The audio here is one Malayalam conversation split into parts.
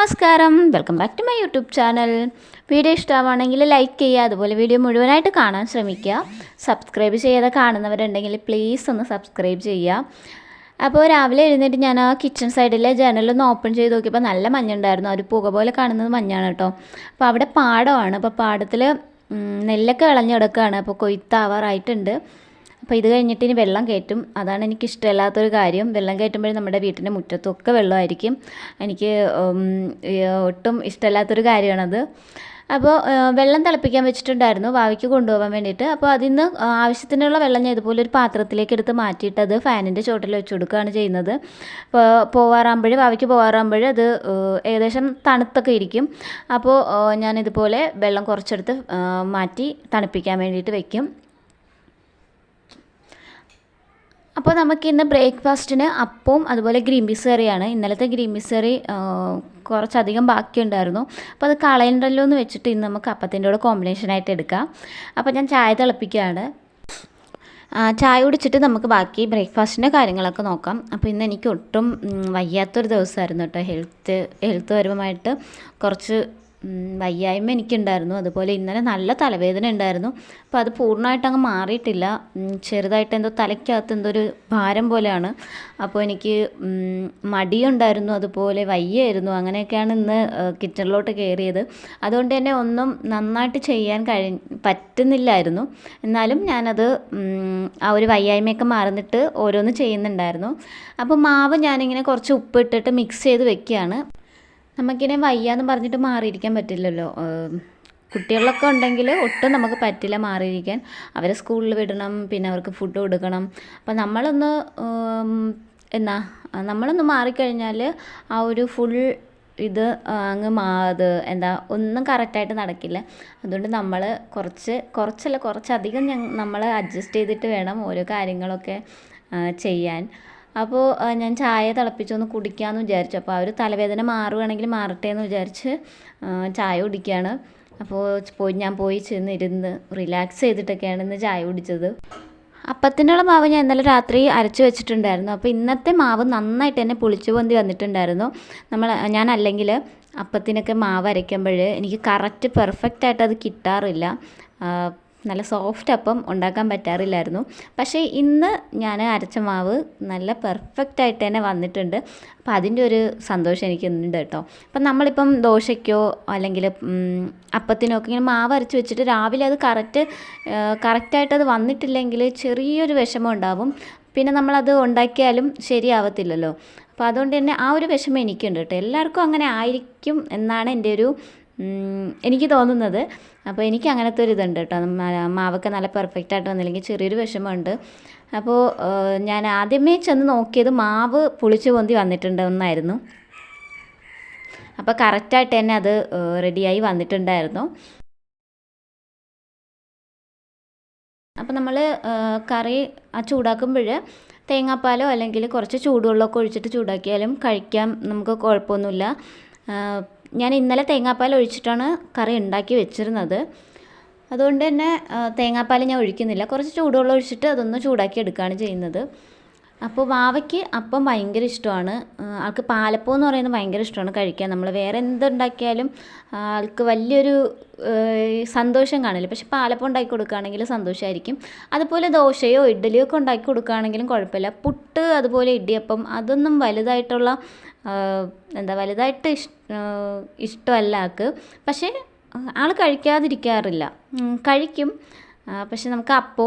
നമസ്കാരം. Welcome back to my YouTube channel video ഇഷ്ടമാണെങ്കിൽ ലൈക്ക് ചെയ്യുക അതുപോലെ വീഡിയോ മുഴുവനായിട്ട് കാണാൻ ശ്രമിക്കുക. സബ്സ്ക്രൈബ് ചെയ്യാതെ കാണുന്നവരുണ്ടെങ്കിൽ പ്ലീസ് ഒന്ന് സബ്സ്ക്രൈബ് ചെയ്യുക. അപ്പോൾ രാവിലെ എഴുന്നേറ്റ് ഞാൻ ആ കിച്ചൺ സൈഡിലെ ജനലൊന്ന് ഓപ്പൺ ചെയ്ത് നോക്കിയപ്പോൾ നല്ല മഞ്ഞുണ്ടായിരുന്നു. ഒരു പുക പോലെ കാണുന്നത് മഞ്ഞാണ് കേട്ടോ. അപ്പോൾ അവിടെ പാടമാണ്. അപ്പോൾ പാടത്തിൽ നെല്ലൊക്കെ ഇളഞ്ഞെടുക്കുകയാണ് അപ്പോൾ കൊയ്ത്താവാറായിട്ടുണ്ട്. അപ്പോൾ ഇത് കഴിഞ്ഞിട്ട് ഇനി വെള്ളം കയറ്റും. അതാണ് എനിക്ക് ഇഷ്ടമില്ലാത്തൊരു കാര്യം. വെള്ളം കയറ്റുമ്പോഴും നമ്മുടെ വീട്ടിന്റെ മുറ്റത്തൊക്കെ വെള്ളമായിരിക്കും. എനിക്ക് ഒട്ടും ഇഷ്ടമില്ലാത്തൊരു കാര്യമാണത്. അപ്പോൾ വെള്ളം തിളപ്പിക്കാൻ വെച്ചിട്ടുണ്ടായിരുന്നു. ഭാവിക്ക് കൊണ്ടുപോകാൻ വേണ്ടിയിട്ട്. അപ്പോൾ അതിൽ നിന്ന് ആവശ്യത്തിനുള്ള വെള്ളം ഞാൻ ഇതുപോലെ ഒരു പാത്രത്തിലേക്ക് എടുത്ത് മാറ്റിയിട്ട് അത് ഫാനിന്റെ ചോട്ടിൽ വെച്ച് കൊടുക്കുകയാണ് ചെയ്യുന്നത്. അപ്പോൾ പോവാറാകുമ്പോൾ ഭാവിക്ക് പോവാറാകുമ്പോൾ അത് ഏകദേശം തണുത്തൊക്കെ ഇരിക്കും. അപ്പോൾ ഞാനിതുപോലെ വെള്ളം കുറച്ചെടുത്ത് മാറ്റി തണുപ്പിക്കാൻ വേണ്ടിയിട്ട് വെക്കും. അപ്പോൾ നമുക്ക് ഇന്ന് ബ്രേക്ക്ഫാസ്റ്റിന് അപ്പവും അതുപോലെ ഗ്രീൻ പീസ് കറിയാണ്. ഇന്നലത്തെ ഗ്രീൻ പീസ് കറി കുറച്ചധികം ബാക്കിയുണ്ടായിരുന്നു. അപ്പോൾ അത് കളയണ്ടല്ലോ എന്ന് വെച്ചിട്ട് ഇന്ന് നമുക്ക് അപ്പത്തിന്റെ കൂടെ കോമ്പിനേഷനായിട്ട് എടുക്കാം. അപ്പോൾ ഞാൻ ചായ തിളപ്പിക്കുകയാണ്. ചായ കുടിച്ചിട്ട് നമുക്ക് ബാക്കി ബ്രേക്ക്ഫാസ്റ്റിന്റെ കാര്യങ്ങളൊക്കെ നോക്കാം. അപ്പോൾ ഇന്ന് എനിക്ക് ഒട്ടും വയ്യാത്തൊരു ദിവസമായിരുന്നു കേട്ടോ. ഹെൽത്ത് ഹെൽത്ത് പരമായിട്ട് കുറച്ച് വയ്യായ്മ എനിക്കുണ്ടായിരുന്നു. അതുപോലെ ഇന്നലെ നല്ല തലവേദന ഉണ്ടായിരുന്നു. അപ്പോൾ അത് പൂർണമായിട്ട് അങ്ങ് മാറിയിട്ടില്ല. ചെറുതായിട്ട് എന്തോ തലയ്ക്കകത്ത് എന്തോ ഒരു ഭാരം പോലെയാണ്. അപ്പോൾ എനിക്ക് മടിയുണ്ടായിരുന്നു. അതുപോലെ വയ്യായിരുന്നു. അങ്ങനെയൊക്കെയാണ് ഇന്ന് കിച്ചണിലോട്ട് കയറിയത്. അതുകൊണ്ട് തന്നെ ഒന്നും നന്നായിട്ട് ചെയ്യാൻ കഴി പറ്റുന്നില്ലായിരുന്നു. എന്നാലും ഞാനത് ആ ഒരു വയ്യായ്മയൊക്കെ മറന്നിട്ട് ഓരോന്ന് ചെയ്യുന്നുണ്ടായിരുന്നു. അപ്പോൾ മാവ് ഞാനിങ്ങനെ കുറച്ച് ഉപ്പിട്ടിട്ട് മിക്സ് ചെയ്ത് വെക്കുകയാണ്. നമുക്കിനെ വയ്യാന്ന് പറഞ്ഞിട്ട് മാറിയിരിക്കാൻ പറ്റില്ലല്ലോ. കുട്ടികളൊക്കെ ഉണ്ടെങ്കിൽ ഒട്ടും നമുക്ക് പറ്റില്ല മാറിയിരിക്കാൻ. അവരെ സ്കൂളിൽ വിടണം പിന്നെ അവർക്ക് ഫുഡ് കൊടുക്കണം. അപ്പം നമ്മളൊന്ന് എന്നാ നമ്മളൊന്ന് മാറിക്കഴിഞ്ഞാൽ ആ ഒരു ഫുൾ ഇത് അങ്ങ് മാ അത് എന്താ ഒന്നും കറക്റ്റായിട്ട് നടക്കില്ല. അതുകൊണ്ട് നമ്മൾ കുറച്ച് കുറച്ചല്ല കുറച്ചധികം ഞങ്ങൾ നമ്മൾ അഡ്ജസ്റ്റ് ചെയ്തിട്ട് വേണം ഓരോ കാര്യങ്ങളൊക്കെ ചെയ്യാൻ. അപ്പോൾ ഞാൻ ചായ തിളപ്പിച്ചൊന്ന് കുടിക്കാമെന്ന് വിചാരിച്ചു. അപ്പോൾ ആ ഒരു തലവേദന മാറുകയാണെങ്കിൽ മാറട്ടെ എന്ന് വിചാരിച്ച് ചായ കുടിക്കുകയാണ് അപ്പോൾ പോയി ഞാൻ പോയി ചെന്ന് ഇരുന്ന് റിലാക്സ് ചെയ്തിട്ടൊക്കെയാണ് ഇന്ന് ചായ കുടിച്ചത്. അപ്പത്തിനുള്ള മാവ് ഞാൻ ഇന്നലെ രാത്രി അരച്ച് വെച്ചിട്ടുണ്ടായിരുന്നു. അപ്പോൾ ഇന്നത്തെ മാവ് നന്നായിട്ട് തന്നെ പുളിച്ചു പൊന്തി വന്നിട്ടുണ്ടായിരുന്നു. നമ്മൾ ഞാൻ അല്ലെങ്കിൽ അപ്പത്തിനൊക്കെ മാവ് അരയ്ക്കുമ്പോൾ എനിക്ക് കറക്റ്റ് പെർഫെക്റ്റ് ആയിട്ട് അത് കിട്ടാറില്ല. നല്ല സോഫ്റ്റ് അപ്പം ഉണ്ടാക്കാൻ പറ്റാറില്ലായിരുന്നു. പക്ഷേ ഇന്ന് ഞാൻ അരച്ച മാവ് നല്ല പെർഫെക്റ്റ് ആയിട്ട് തന്നെ വന്നിട്ടുണ്ട്. അപ്പോൾ അതിന്റെ ഒരു സന്തോഷം എനിക്കുണ്ട് കേട്ടോ. അപ്പം നമ്മളിപ്പം ദോശയ്ക്കോ അല്ലെങ്കിൽ അപ്പത്തിനോ ഒക്കെ ഇങ്ങനെ മാവ് അരച്ച് വെച്ചിട്ട് രാവിലെ അത് കറക്റ്റ് കറക്റ്റായിട്ട് അത് വന്നിട്ടില്ലെങ്കിൽ ചെറിയൊരു വിഷമം ഉണ്ടാവും. പിന്നെ നമ്മളത് ഉണ്ടാക്കിയാലും ശരിയാവത്തില്ലല്ലോ. അപ്പോൾ അതുകൊണ്ട് തന്നെ ആ ഒരു വിഷമം എനിക്കുണ്ട് കേട്ടോ. എല്ലാവർക്കും അങ്ങനെ ആയിരിക്കും എന്നാണ് എന്റെ ഒരു എനിക്ക് തോന്നുന്നത് അപ്പോൾ എനിക്ക് അങ്ങനത്തെ ഒരു ഇതുണ്ട് കേട്ടോ. മാവൊക്കെ നല്ല പെർഫെക്റ്റ് ആയിട്ട് വന്നില്ലെങ്കിൽ ചെറിയൊരു വിഷമമുണ്ട്. അപ്പോൾ ഞാൻ ആദ്യമേ ചെന്ന് നോക്കിയത് മാവ് പുളിച്ചു പൊന്തി വന്നിട്ടുണ്ടെന്നായിരുന്നു. അപ്പോൾ കറക്റ്റായിട്ട് തന്നെ അത് റെഡിയായി വന്നിട്ടുണ്ടായിരുന്നു. അപ്പോൾ നമ്മൾ കറി ആ ചൂടാക്കുമ്പോൾ തേങ്ങാപ്പാലോ അല്ലെങ്കിൽ കുറച്ച് ചൂടുവെള്ളമൊക്കെ ഒഴിച്ചിട്ട് ചൂടാക്കിയാലും കഴിക്കാം. നമുക്ക് കുഴപ്പമൊന്നുമില്ല. ഞാൻ ഇന്നലെ തേങ്ങാപ്പാൽ ഒഴിച്ചിട്ടാണ് കറി ഉണ്ടാക്കി വെച്ചിരുന്നത്. അതുകൊണ്ട് തന്നെ തേങ്ങാപ്പാൽ ഞാൻ ഒഴിക്കുന്നില്ല. കുറച്ച് ചൂടുവെള്ളം ഒഴിച്ചിട്ട് അതൊന്ന് ചൂടാക്കി എടുക്കുകയാണ് ചെയ്യുന്നത്. അപ്പോൾ വാവയ്ക്ക് അപ്പം ഭയങ്കര ഇഷ്ടമാണ്. ആൾക്ക് പാലപ്പം എന്ന് പറയുന്നത് ഭയങ്കര ഇഷ്ടമാണ് കഴിക്കാൻ. നമ്മൾ വേറെ എന്തുണ്ടാക്കിയാലും ആൾക്ക് വലിയൊരു സന്തോഷം കാണില്ല. പക്ഷെ പാലപ്പം ഉണ്ടാക്കി കൊടുക്കുകയാണെങ്കിൽ സന്തോഷമായിരിക്കും. അതുപോലെ ദോശയോ ഇഡ്ഡലിയോ ഒക്കെ ഉണ്ടാക്കി കൊടുക്കുകയാണെങ്കിലും കുഴപ്പമില്ല. പുട്ട് അതുപോലെ ഇടിയപ്പം അതൊന്നും വലുതായിട്ടുള്ള എന്താ വലുതായിട്ട് ഇഷ് ആ, ഇഷ്ടമല്ല ആൾക്ക്. പക്ഷേ ആൾ കഴിക്കാതിരിക്കാറില്ല. കഴിക്കും. പക്ഷെ നമുക്ക് അപ്പോ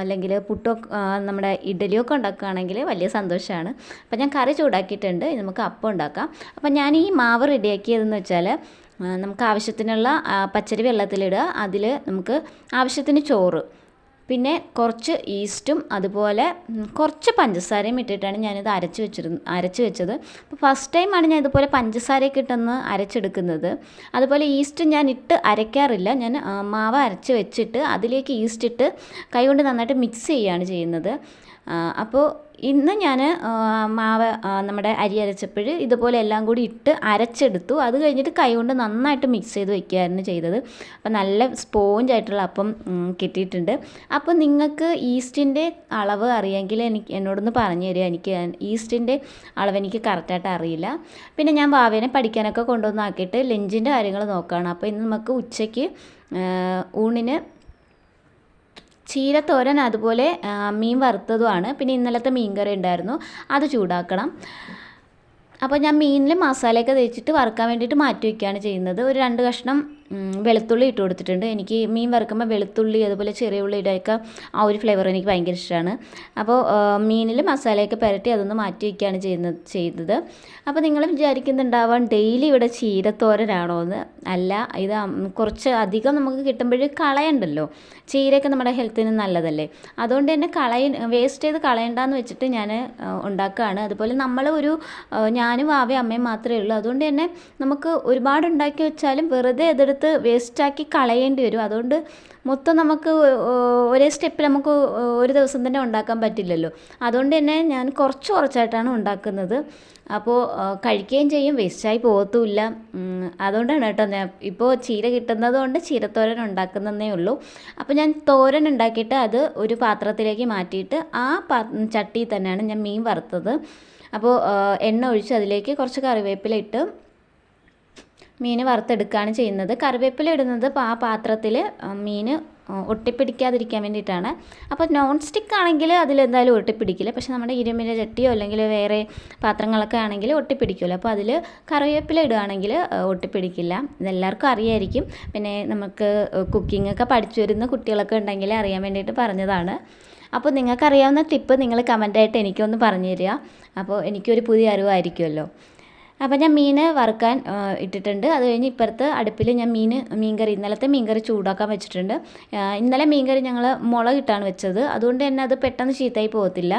അല്ലെങ്കിൽ പുട്ടോ നമ്മുടെ ഇഡലിയൊക്കെ ഉണ്ടാക്കുകയാണെങ്കിൽ വലിയ സന്തോഷമാണ്. അപ്പം ഞാൻ കറി ചൂടാക്കിയിട്ടുണ്ട്. നമുക്ക് അപ്പം ഉണ്ടാക്കാം. അപ്പം ഞാൻ ഈ മാവ് റെഡിയാക്കിയതെന്ന് വെച്ചാൽ നമുക്ക് ആവശ്യത്തിനുള്ള പച്ചരി വെള്ളത്തിലിടുക. അതിൽ നമുക്ക് ആവശ്യത്തിന് ചോറ്. പിന്നെ കുറച്ച് ഈസ്റ്റും അതുപോലെ കുറച്ച് പഞ്ചസാരയും ഇട്ടിട്ടാണ് ഞാനിത് അരച്ച് വെച്ചിരു അരച്ച് വെച്ചത്. അപ്പോൾ ഫസ്റ്റ് ടൈമാണ് ഞാൻ ഇതുപോലെ പഞ്ചസാരയൊക്കെ ഇട്ടൊന്ന് അരച്ചെടുക്കുന്നത്. അതുപോലെ ഈസ്റ്റ് ഞാൻ ഇട്ട് അരയ്ക്കാറില്ല. ഞാൻ മാവ അരച്ച് വെച്ചിട്ട് അതിലേക്ക് ഈസ്റ്റ് ഇട്ട് കൈകൊണ്ട് നന്നായിട്ട് മിക്സ് ചെയ്യുകയാണ് ചെയ്യുന്നത്. അപ്പോൾ ഇന്ന് ഞാൻ മാവ് നമ്മുടെ അരി അരച്ചപ്പോൾ ഇതുപോലെ എല്ലാം കൂടി ഇട്ട് അരച്ചെടുത്തു. അത് കഴിഞ്ഞിട്ട് കൈ കൊണ്ട് നന്നായിട്ട് മിക്സ് ചെയ്ത് വെക്കുകയായിരുന്നു ചെയ്തത്. അപ്പോൾ നല്ല സ്പോഞ്ച് ആയിട്ടുള്ള അപ്പം കിട്ടിയിട്ടുണ്ട്. അപ്പോൾ നിങ്ങൾക്ക് ഈസ്റ്റിന്റെ അളവ് അറിയാമെങ്കിൽ എനിക്ക് എന്നോടൊന്ന് പറഞ്ഞു തരിക. എനിക്ക് ഈസ്റ്റിന്റെ അളവ് എനിക്ക് കറക്റ്റായിട്ട് അറിയില്ല. പിന്നെ ഞാൻ ഭാവേനെ പഠിക്കാനൊക്കെ കൊണ്ടുവന്നാക്കിയിട്ട് ലഞ്ചിന്റെ കാര്യങ്ങൾ നോക്കുകയാണ് അപ്പോൾ ഇന്ന് നമുക്ക് ഉച്ചയ്ക്ക് ഊണിന് ചീരത്തോരൻ അതുപോലെ മീൻ വറുത്തതുമാണ്. പിന്നെ ഇന്നലത്തെ മീൻ കറി ഉണ്ടായിരുന്നു. അത് ചൂടാക്കണം. അപ്പോൾ ഞാൻ മീനിൽ മസാലയൊക്കെ തേച്ചിട്ട് വറുക്കാൻ വേണ്ടിയിട്ട് മാറ്റി വയ്ക്കുകയാണ് ചെയ്യുന്നത്. ഒരു രണ്ട് കഷ്ണം വെളുത്തുള്ളി ഇട്ട് കൊടുത്തിട്ടുണ്ട്. എനിക്ക് മീൻ വറുക്കുമ്പോൾ വെളുത്തുള്ളി അതുപോലെ ചെറിയ ഉള്ളി ഇടയൊക്കെ ആ ഒരു ഫ്ലേവർ എനിക്ക് ഭയങ്കര ഇഷ്ടമാണ് അപ്പോൾ മീനിൽ മസാലയൊക്കെ പുരട്ടി അതൊന്ന് മാറ്റി വയ്ക്കുകയാണ് ചെയ്യുന്നത് ചെയ്തത്. അപ്പോൾ നിങ്ങൾ വിചാരിക്കുന്നുണ്ടാവാം ഡെയിലി ഇവിടെ ചീരത്തോരനാണോ എന്ന്. അല്ല ഇത് കുറച്ച് അധികം നമുക്ക് കിട്ടുമ്പോൾ കളയണ്ടല്ലോ. ചീരയൊക്കെ നമ്മുടെ ഹെൽത്തിന് നല്ലതല്ലേ. അതുകൊണ്ട് തന്നെ കളയ വേസ്റ്റ് ചെയ്ത് കളയണ്ടെന്ന് വെച്ചിട്ട് ഞാൻ ഉണ്ടാക്കുകയാണ് അതുപോലെ നമ്മൾ ഒരു ഞാനും ആവേ അമ്മയും മാത്രമേ ഉള്ളൂ. അതുകൊണ്ട് തന്നെ നമുക്ക് ഒരുപാട് ഉണ്ടാക്കി വെച്ചാലും വെറുതെ അതെടുത്ത് വേസ്റ്റാക്കി കളയേണ്ടി വരും. അതുകൊണ്ട് മൊത്തം നമുക്ക് ഒരേ സ്റ്റെപ്പിൽ നമുക്ക് ഒരു ദിവസം തന്നെ ഉണ്ടാക്കാൻ പറ്റില്ലല്ലോ. അതുകൊണ്ട് തന്നെ ഞാൻ കുറച്ച് കുറച്ചായിട്ടാണ് ഉണ്ടാക്കുന്നത്. അപ്പോൾ കഴിക്കുകയും ചെയ്യും. വേസ്റ്റായി പോകത്തുമില്ല. അതുകൊണ്ടാണ് കേട്ടോ ഞാൻ ഇപ്പോൾ ചീര കിട്ടുന്നത് കൊണ്ട് ചീരത്തോരൻ ഉണ്ടാക്കുന്നതേ ഉള്ളൂ. അപ്പോൾ ഞാൻ തോരൻ ഉണ്ടാക്കിയിട്ട് അത് ഒരു പാത്രത്തിലേക്ക് മാറ്റിയിട്ട് ആ പാ ചട്ടിയിൽ തന്നെയാണ് ഞാൻ മീൻ വറുത്തത്. അപ്പോൾ എണ്ണ ഒഴിച്ച് അതിലേക്ക് കുറച്ച് കറിവേപ്പില ഇട്ട് മീൻ വറുത്തെടുക്കുകയാണ് ചെയ്യുന്നത്. കറിവേപ്പില ഇടുന്നത് ആ പാത്രത്തിൽ മീൻ ഒട്ടിപ്പിടിക്കാതിരിക്കാൻ വേണ്ടിയിട്ടാണ്. അപ്പോൾ നോൺ സ്റ്റിക്ക് ആണെങ്കിൽ അതിലെന്തായാലും ഒട്ടിപ്പിടിക്കില്ല. പക്ഷെ നമ്മുടെ ഇരുമ്പിന്റെ ചട്ടിയോ അല്ലെങ്കിൽ വേറെ പാത്രങ്ങളൊക്കെ ആണെങ്കിൽ ഒട്ടിപ്പിടിക്കുമല്ലോ അപ്പോൾ അതിൽ കറിവേപ്പില ഇടുകയാണെങ്കിൽ ഒട്ടിപ്പിടിക്കില്ല. ഇതെല്ലാവർക്കും അറിയായിരിക്കും. പിന്നെ നമുക്ക് കുക്കിംഗ് ഒക്കെ പഠിച്ചു വരുന്ന കുട്ടികളൊക്കെ ഉണ്ടെങ്കിൽ അറിയാൻ വേണ്ടിയിട്ട് പറഞ്ഞതാണ്. അപ്പോൾ നിങ്ങൾക്കറിയാവുന്ന ടിപ്പ് നിങ്ങൾ കമന്റായിട്ട് എനിക്കൊന്ന് പറഞ്ഞു തരിക അപ്പോൾ എനിക്കൊരു പുതിയ അറിവായിരിക്കുമല്ലോ. അപ്പോൾ ഞാൻ മീൻ വറുക്കാൻ ഇട്ടിട്ടുണ്ട്. അത് കഴിഞ്ഞ് ഇപ്പുറത്ത് അടുപ്പിൽ ഞാൻ മീൻ മീൻകറി ഇന്നലത്തെ മീൻകറി ചൂടാക്കാൻ വെച്ചിട്ടുണ്ട്. ഇന്നലെ മീൻകറി ഞങ്ങൾ മുളകിട്ടാണ് വെച്ചത്. അതുകൊണ്ട് തന്നെ അത് പെട്ടെന്ന് ചീത്തയായി പോകത്തില്ല.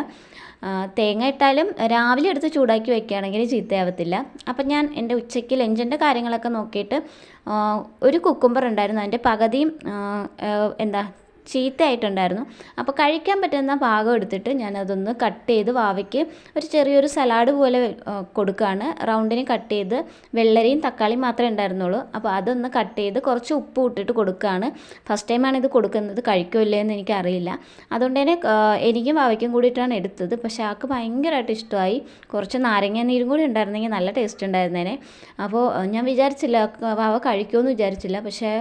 തേങ്ങ ഇട്ടാലും രാവിലെ എടുത്ത് ചൂടാക്കി വെക്കുകയാണെങ്കിൽ ചീത്തയാവത്തില്ല. അപ്പം ഞാൻ എന്റെ ഉച്ചയ്ക്ക് ലഞ്ചിന്റെ കാര്യങ്ങളൊക്കെ നോക്കിയിട്ട് ഒരു കുക്കുംബർ ഉണ്ടായിരുന്നു. അതിന്റെ പകുതിയും എന്താ ചീത്തയായിട്ടുണ്ടായിരുന്നു. അപ്പോൾ കഴിക്കാൻ പറ്റുന്ന ഭാഗം എടുത്തിട്ട് ഞാനതൊന്ന് കട്ട് ചെയ്ത് വാവയ്ക്ക് ഒരു ചെറിയൊരു സലാഡ് പോലെ കൊടുക്കുകയാണ് റൗണ്ടിന് കട്ട് ചെയ്ത് വെള്ളരിയും തക്കാളിയും മാത്രമേ ഉണ്ടായിരുന്നുള്ളൂ. അപ്പോൾ അതൊന്ന് കട്ട് ചെയ്ത് കുറച്ച് ഉപ്പ് ഇട്ടിട്ട് കൊടുക്കുകയാണ് ഫസ്റ്റ് ടൈമാണ് ഇത് കൊടുക്കുന്നത്. കഴിക്കുമല്ലേ എന്ന് എനിക്കറിയില്ല. അതുകൊണ്ട് തന്നെ എനിക്കും വാവയ്ക്കും കൂടിയിട്ടാണ് എടുത്തത്. പക്ഷേ ആൾക്ക് ഭയങ്കരമായിട്ട് ഇഷ്ടമായി. കുറച്ച് നാരങ്ങ നീരും കൂടി ഉണ്ടായിരുന്നെങ്കിൽ നല്ല ടേസ്റ്റ് ഉണ്ടായിരുന്നേനെ. അപ്പോൾ ഞാൻ വിചാരിച്ചില്ല വാവ കഴിക്കുമെന്ന് വിചാരിച്ചില്ല. പക്ഷേ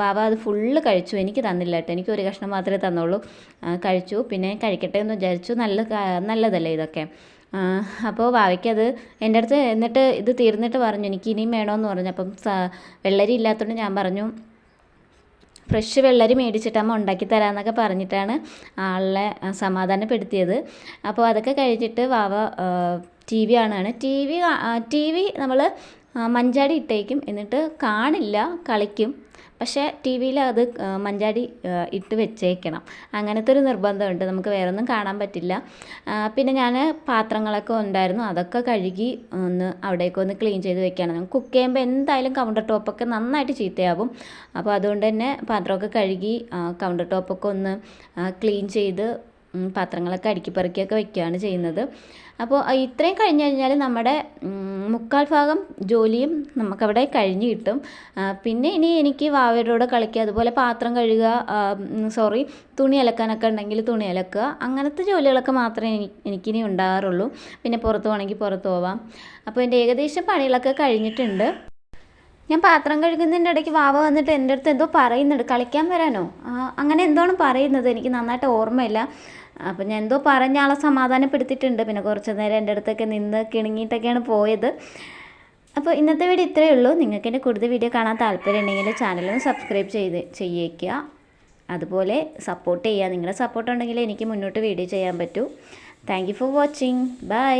വാവ അത് ഫുള്ള് കഴിച്ചു. എനിക്ക് തന്നില്ല കേട്ടോ. എനിക്ക് ഒരു കഷ്ണം മാത്രമേ തന്നുള്ളൂ. കഴിച്ചു. പിന്നെ കഴിക്കട്ടെ എന്ന് വിചാരിച്ചു. നല്ല നല്ലതല്ലേ ഇതൊക്കെ? അപ്പോൾ വാവയ്ക്കത് എന്റെ അടുത്ത് എന്നിട്ട് ഇത് തീർന്നിട്ട് പറഞ്ഞു. എനിക്ക് ഇനിയും വേണമെന്ന് പറഞ്ഞു. അപ്പം വെള്ളരി ഇല്ലാത്തതുകൊണ്ട് ഞാൻ പറഞ്ഞു ഫ്രഷ് വെള്ളരി മേടിച്ചിട്ട് അമ്മ ഉണ്ടാക്കി തരാമെന്നൊക്കെ പറഞ്ഞിട്ടാണ് ആളെ സമാധാനപ്പെടുത്തിയത്. അപ്പോൾ അതൊക്കെ കഴിഞ്ഞിട്ട് വാവ ടി വി കാണുകയാണ്. ടി വി ടി വി നമ്മൾ മഞ്ചാടി ഇട്ടേക്കും. എന്നിട്ട് കാണില്ല കളിക്കും. പക്ഷേ ടി വിയിൽ അത് മഞ്ചാടി ഇട്ട് വെച്ചേക്കണം. അങ്ങനത്തെ ഒരു നിർബന്ധമുണ്ട്. നമുക്ക് വേറെ ഒന്നും കാണാൻ പറ്റില്ല. പിന്നെ ഞാൻ പാത്രങ്ങളൊക്കെ ഉണ്ടായിരുന്നു. അതൊക്കെ കഴുകി ഒന്ന് അവിടേക്ക് ഒന്ന് ക്ലീൻ ചെയ്ത് വെക്കുകയാണ് കുക്ക് ചെയ്യുമ്പോൾ എന്തായാലും കൗണ്ടർ ടോപ്പൊക്കെ നന്നായിട്ട് ചീത്തയാവും. അപ്പോൾ അതുകൊണ്ട് തന്നെ പാത്രമൊക്കെ കഴുകി കൗണ്ടർ ടോപ്പൊക്കെ ഒന്ന് ക്ലീൻ ചെയ്ത് പാത്രങ്ങളൊക്കെ അടുക്കിപ്പറുക്കിയൊക്കെ വെക്കുകയാണ് ചെയ്യുന്നത്. അപ്പോൾ ഇത്രയും കഴിഞ്ഞ് കഴിഞ്ഞാൽ നമ്മുടെ മുക്കാൽ ഭാഗം ജോലിയും നമുക്കവിടെ കഴിഞ്ഞ് കിട്ടും. പിന്നെ ഇനി എനിക്ക് വാവരോട് കളിക്കുക അതുപോലെ പാത്രം കഴുകുക സോറി തുണി അലക്കാനൊക്കെ ഉണ്ടെങ്കിൽ തുണി അലക്കുക. അങ്ങനത്തെ ജോലികളൊക്കെ മാത്രമേ എനിക്ക് എനിക്കിനി ഉണ്ടാകാറുള്ളൂ. പിന്നെ പുറത്ത് പോകണമെങ്കിൽ പുറത്ത് പോവാം. അപ്പോൾ എന്റെ ഏകദേശം പണികളൊക്കെ കഴിഞ്ഞിട്ടുണ്ട്. ഞാൻ പാത്രം കഴുകുന്നതിന്റെ ഇടയ്ക്ക് വാവ വന്നിട്ട് എന്റെ അടുത്ത് എന്തോ പറയുന്നുണ്ട്. കളിക്കാൻ വരാനോ? അങ്ങനെ എന്തോണ് പറയുന്നത് എനിക്ക് നന്നായിട്ട് ഓർമ്മയില്ല. അപ്പം ഞാൻ എന്തോ പറഞ്ഞ ആളെ സമാധാനപ്പെടുത്തിയിട്ടുണ്ട്. പിന്നെ കുറച്ച് നേരം എന്റെ അടുത്തൊക്കെ നിന്ന് കിണുങ്ങിയിട്ടൊക്കെയാണ് പോയത്. അപ്പോൾ ഇന്നത്തെ വീഡിയോ ഇത്രയേ ഉള്ളൂ. നിങ്ങൾക്ക് എന്റെ കൂടുതൽ വീഡിയോ കാണാൻ താല്പര്യം ഉണ്ടെങ്കിൽ ചാനലൊന്ന് സബ്സ്ക്രൈബ് ചെയ്ത് ചെയ്യേക്കുക. അതുപോലെ സപ്പോർട്ട് ചെയ്യുക. നിങ്ങളുടെ സപ്പോർട്ട് ഉണ്ടെങ്കിൽ എനിക്ക് മുന്നോട്ട് വീഡിയോ ചെയ്യാൻ പറ്റൂ. Thank for watching bye